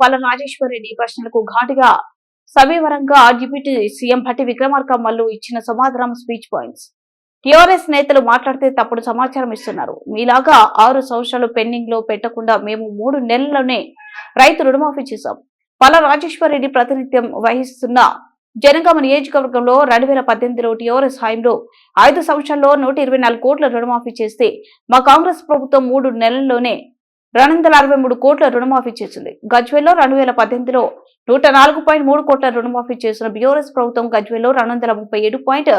పల్ల రాజేశ్వర్ ప్రశ్నలకు ఘాటుగా సవివరంగా డిప్యూటీ సీఎం భట్టి విక్రమార్క మల్లు ఇచ్చిన సమాధానం స్పీచ్ పాయింట్స్. టీఆర్ఎస్ నేతలు మాట్లాడితే తప్పుడు సమాచారం ఇస్తున్నారు. మీలాగా ఆరు సంవత్సరాలు పెండింగ్లో పెట్టకుండా మేము మూడు నెలల్లోనే రైతు రుణమాఫీ చేశాం. పల్ల రాజేశ్వరరెడ్డి ప్రాతినిధ్యం వహిస్తున్న జనగామ నియోజకవర్గంలో రెండు వేల పద్దెనిమిదిలో టీఆర్ఎస్ హాయంలో ఐదు సంవత్సరాల్లో నూట ఇరవై నాలుగు కోట్ల రుణమాఫీ చేస్తే మా కాంగ్రెస్ ప్రభుత్వం మూడు నెలల్లోనే రెండు వందల అరవై మూడు కోట్ల రుణమాఫీ చేసింది. గజ్వేల్లో రెండు వేల పద్దెనిమిదిలో నూట నాలుగు పాయింట్ మూడు కోట్ల రుణమాఫీ చేసిన బీఆర్ఎస్ ప్రభుత్వం గజ్వేల్లో రెండు వందల ముప్పై ఏడు పాయింట్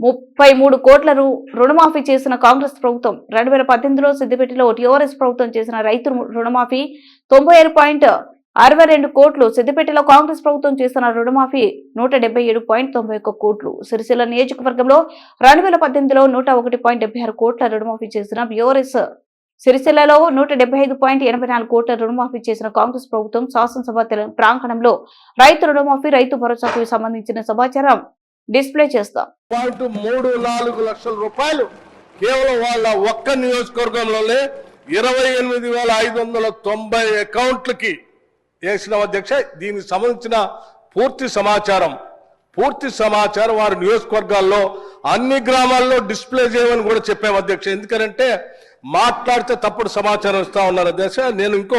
ముప్పై మూడు కోట్ల రు- రుణమాఫీ చేసిన కాంగ్రెస్ ప్రభుత్వం. రెండు వేల పద్దెనిమిదిలో సిద్దిపేటలో టీఆర్ఎస్ ప్రభుత్వం చేసిన రైతు రుణమాఫీ తొంభై ఏడు పాయింట్ అరవై రెండు కోట్లు. సిద్దిపేటలో కాంగ్రెస్ ప్రభుత్వం చేసిన రుణమాఫీ నూట డెబ్బై ఏడు పాయింట్ తొంభై ఒక్క కోట్లు. సిరిసిల్ల నియోజకవర్గంలో రెండు వేల పద్దెనిమిదిలో నూట ఒకటి పాయింట్ డెబ్బై ఆరు కోట్ల రుణమాఫీ చేసిన బీఆర్ఎస్ సిరిసిల్లలో నూట డెబ్బై ఐదు పాయింట్ ఎనభై నాలుగు కోట్ల రుణమాఫీ చేసిన కాంగ్రెస్ ప్రభుత్వం శాసనసభ ప్రాంగణంలో రైతు రుణమాఫీ రైతు భరోసాకు సంబంధించిన సమాచారం డిస్ప్లే చేస్తాం. పాయింట్ మూడు నాలుగు లక్షల రూపాయలు కేవలం వాళ్ళ ఒక్క నియోజకవర్గంలోనే ఇరవై ఎనిమిది వేల ఐదు వందల తొంభై అకౌంట్లకి వేసిన అధ్యక్ష దీనికి సంబంధించిన పూర్తి సమాచారం పూర్తి సమాచారం వారి నియోజకవర్గాల్లో అన్ని గ్రామాల్లో డిస్ప్లే చేయమని కూడా చెప్పాము అధ్యక్ష. ఎందుకంటే మాట్లాడితే తప్పుడు సమాచారం ఇస్తా ఉన్నారు అధ్యక్ష నేను ఇంకో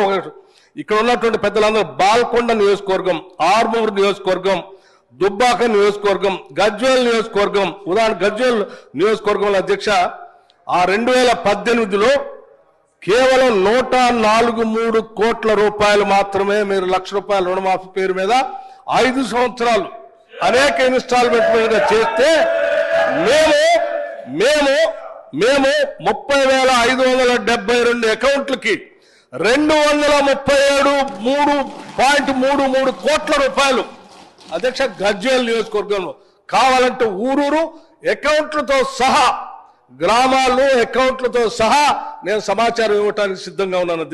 ఇక్కడ ఉన్నటువంటి పెద్దలందరూ బాల్కొండ నియోజకవర్గం ఆర్మూర్ నియోజకవర్గం దుబ్బాక నియోజకవర్గం గజ్వేల్ నియోజకవర్గం. ఉదాహరణ గజ్వేల్ నియోజకవర్గంలో అధ్యక్ష ఆ రెండు వేల పద్దెనిమిదిలో కేవలం నూట నాలుగు మూడు కోట్ల రూపాయలు మాత్రమే మీరు లక్ష రూపాయల రుణమాఫీ పేరు మీద ఐదు సంవత్సరాలు అనేక ఇన్స్టాల్మెంట్ మీద చేస్తే మేము మేము మేము ముప్పై వేల ఐదు వందల డెబ్బై రెండు అకౌంట్లకి రెండు వందల ముప్పై ఏడు మూడు పాయింట్ మూడు మూడు కోట్ల రూపాయలు అధ్యక్ష గజ్వేల్ నియోజకవర్గంలో కావాలంటే ఊరూరు అకౌంట్లతో సహా గ్రామాల్లో అకౌంట్లతో సహా నేను సమాచారం ఇవ్వటానికి సిద్ధంగా ఉన్నాను.